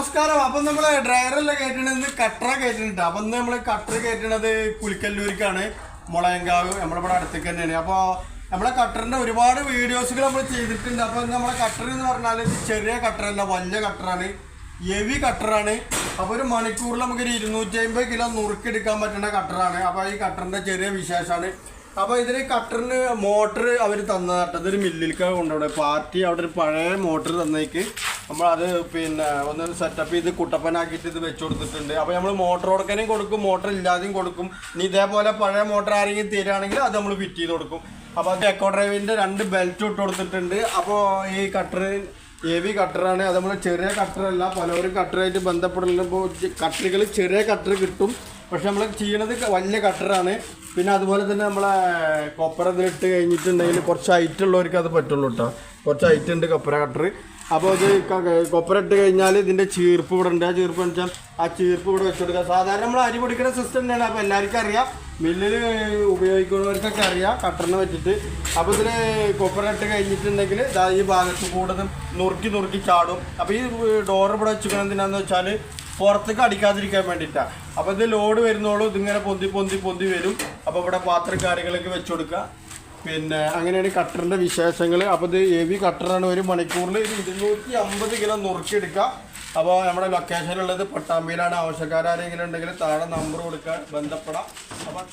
നമസ്കാരം. അപ്പൊ നമ്മൾ ഡ്രൈവറല്ല കയറ്റണത്? കട്ടറ കയറ്റുന്നുണ്ട് അപ്പൊ ഇന്ന് നമ്മൾ കട്ടർ കയറ്റണത് പുലിക്കല്ലൂരിക്കാണ് മുളയങ്കാവ് നമ്മളിവിടെ അടുത്തേക്ക് തന്നെയാണ്. അപ്പൊ നമ്മളെ കട്ടറിന്റെ ഒരുപാട് വീഡിയോസുകൾ നമ്മൾ ചെയ്തിട്ടുണ്ട്. അപ്പൊ നമ്മളെ കട്ടർ എന്ന് പറഞ്ഞാൽ ചെറിയ കട്ടറല്ല വലിയ കട്ടറാണ്. എവി കട്ടറാണ്. അപ്പൊ ഒരു മണിക്കൂറിൽ നമുക്കൊരു ഇരുന്നൂറ്റി അമ്പത് കിലോ നുറുക്കെടുക്കാൻ പറ്റുന്ന കട്ടറാണ്. അപ്പൊ ഈ കട്ടറിന്റെ ചെറിയ വിശേഷമാണ് അപ്പൊ ഇതിന് കട്ടറിന് മോട്ടർ അവർ തന്നതാട്ടത് ഒരു മില്ലിലേക്ക് കൊണ്ടുപോകണം പാർട്ടി അവിടെ ഒരു പഴയ മോട്ടർ തന്നേക്ക്. നമ്മൾ അത് പിന്നെ ഒന്ന് സെറ്റപ്പ് ചെയ്ത് കുട്ടപ്പനാക്കിയിട്ട് ഇത് വെച്ച് കൊടുത്തിട്ടുണ്ട്. അപ്പോൾ നമ്മൾ മോട്ടർ കൊടുക്കാനും കൊടുക്കും മോട്ടർ ഇല്ലാതെയും കൊടുക്കും. ഇനി ഇതേപോലെ പഴയ മോട്ടർ ആരെങ്കിലും തരികയാണെങ്കിൽ അത് നമ്മൾ ഫിറ്റ് ചെയ്ത് കൊടുക്കും. അപ്പോൾ അത് എക്കോ ഡ്രൈവിന്റെ രണ്ട് ബെൽറ്റ് ഇട്ട് കൊടുത്തിട്ടുണ്ട്. അപ്പോൾ ഈ കട്ടർ വി കട്ടറാണ് അത് നമ്മൾ ചെറിയ കട്ടറല്ല പലവരും കട്ടറായിട്ട് ബന്ധപ്പെടുമ്പോൾ കട്ടറുകൾ ചെറിയ കട്ടർ കിട്ടും. പക്ഷെ നമ്മൾ ചെയ്യണത് വലിയ കട്ടറാണ് പിന്നെ അതുപോലെ തന്നെ നമ്മളെ കൊപ്പര ഇതിലിട്ട് കഴിഞ്ഞിട്ടുണ്ടെങ്കിൽ കുറച്ച് ഹൈറ്റ് ഉള്ളവർക്ക് അത് പറ്റുള്ളൂ കേട്ടോ കുറച്ച് ഹൈറ്റ് ഉണ്ട് കൊപ്പര കട്ടർ അപ്പോൾ ഇത് കൊപ്പര ഇട്ട് കഴിഞ്ഞാൽ ഇതിന്റെ ചീർപ്പ് ഇവിടെ ഉണ്ട്. ആ ചീർപ്പ് എന്ന് വെച്ചാൽ ആ ചീർപ്പ് ഇവിടെ വെച്ച് കൊടുക്കുക സാധാരണ നമ്മൾ അരി പൊടിക്കുന്ന സിസ്റ്റം തന്നെയാണ്. അപ്പോൾ എല്ലാവർക്കും അറിയാം. മില്ലിൽ ഉപയോഗിക്കുന്നവർക്കൊക്കെ അറിയാം കട്ടറിനെ വെച്ചിട്ട്. അപ്പോൾ ഇതിൽ കൊപ്പര ഇട്ട് കഴിഞ്ഞിട്ടുണ്ടെങ്കിൽ ഈ ഭാഗത്ത് കൂടുതൽ നുറുക്കി നുറുക്കി ചാടും. അപ്പോൾ ഈ ഡോർ ഇവിടെ വെച്ചിരിക്കുന്നത് എന്തിനാന്ന് വെച്ചാൽ പുറത്തേക്ക് അടിക്കാതിരിക്കാൻ വേണ്ടിയിട്ടാണ് അപ്പോൾ ഇത് ലോഡ് വരുന്നോളൂ ഇതിങ്ങനെ പൊന്തി പൊന്തി പൊന്തി വരും. അപ്പോൾ ഇവിടെ പാത്രം കാര്യങ്ങളൊക്കെ വെച്ച് കൊടുക്കുക പിന്നെ അങ്ങനെയാണ് കട്ടറിന്റെ വിശേഷങ്ങൾ അപ്പോൾ ഇത് ഹെവി കട്ടറാണ് ഒരു മണിക്കൂറിൽ ഇരുന്നൂറ്റി അമ്പത് കിലോ നുറുക്കിയെടുക്കുക അപ്പോൾ നമ്മുടെ ലൊക്കേഷനുള്ളത് പട്ടാമ്പിയിലാണ്. ആവശ്യക്കാരെങ്കിലും ഉണ്ടെങ്കിൽ താഴെ നമ്പർ കൊടുക്കാൻ ബന്ധപ്പെടാം. അപ്പോൾ